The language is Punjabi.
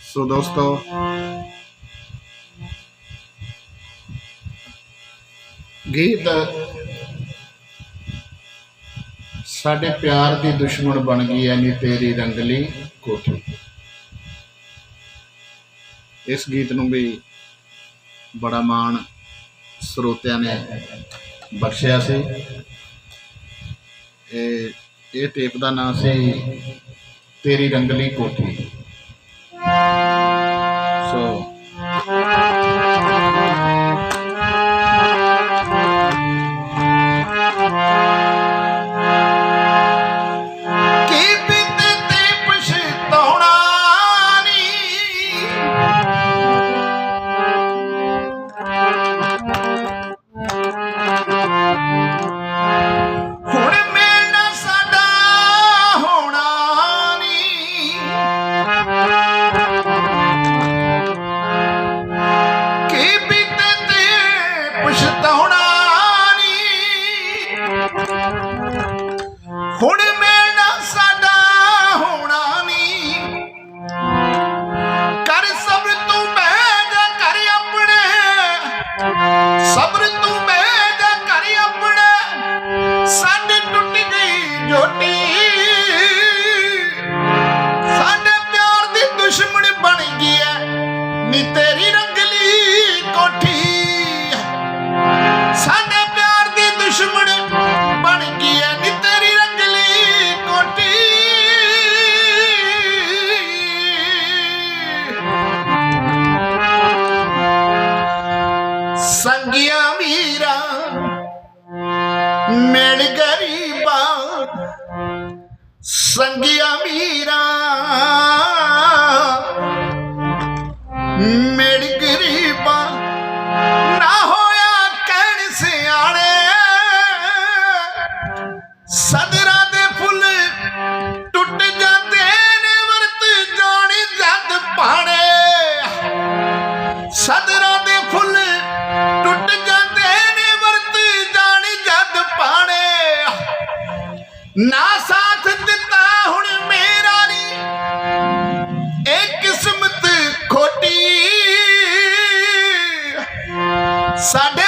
ਸੋ ਦੋਸਤੋ, ਗੀਤ ਸਾਡੇ ਪਿਆਰ ਦੀ ਦੁਸ਼ਮਣ ਬਣ ਗਈ ਐ ਨੀ ਤੇਰੀ ਰੰਗਲੀ ਕੋਠੀ। ਇਸ ਗੀਤ ਨੂੰ ਵੀ ਬੜਾ ਮਾਣ ਸਰੋਤਿਆਂ ਨੇ ਬਖਸ਼ਿਆ ਸੀ। ਇਹ ਇਹ ਟੇਪ ਦਾ ਨਾਮ ਸੀ ਤੇਰੀ ਰੰਗਲੀ ਕੋਠੀ। ਸੋ ঘোড়ে ਸੰਗਿਆ ਵੀਰਾ ਮਿਲ ਗਰੀਬਾ ਸੰਗਿਆ ਵੀਰਾ। ਨਾ ਸਾਥ ਦਿੱਤਾ ਹੁਣ ਮੇਰਾ ਨਹੀਂ। ਇਹ ਕਿਸਮਤ ਖੋਟੀ। ਸਾਡੇ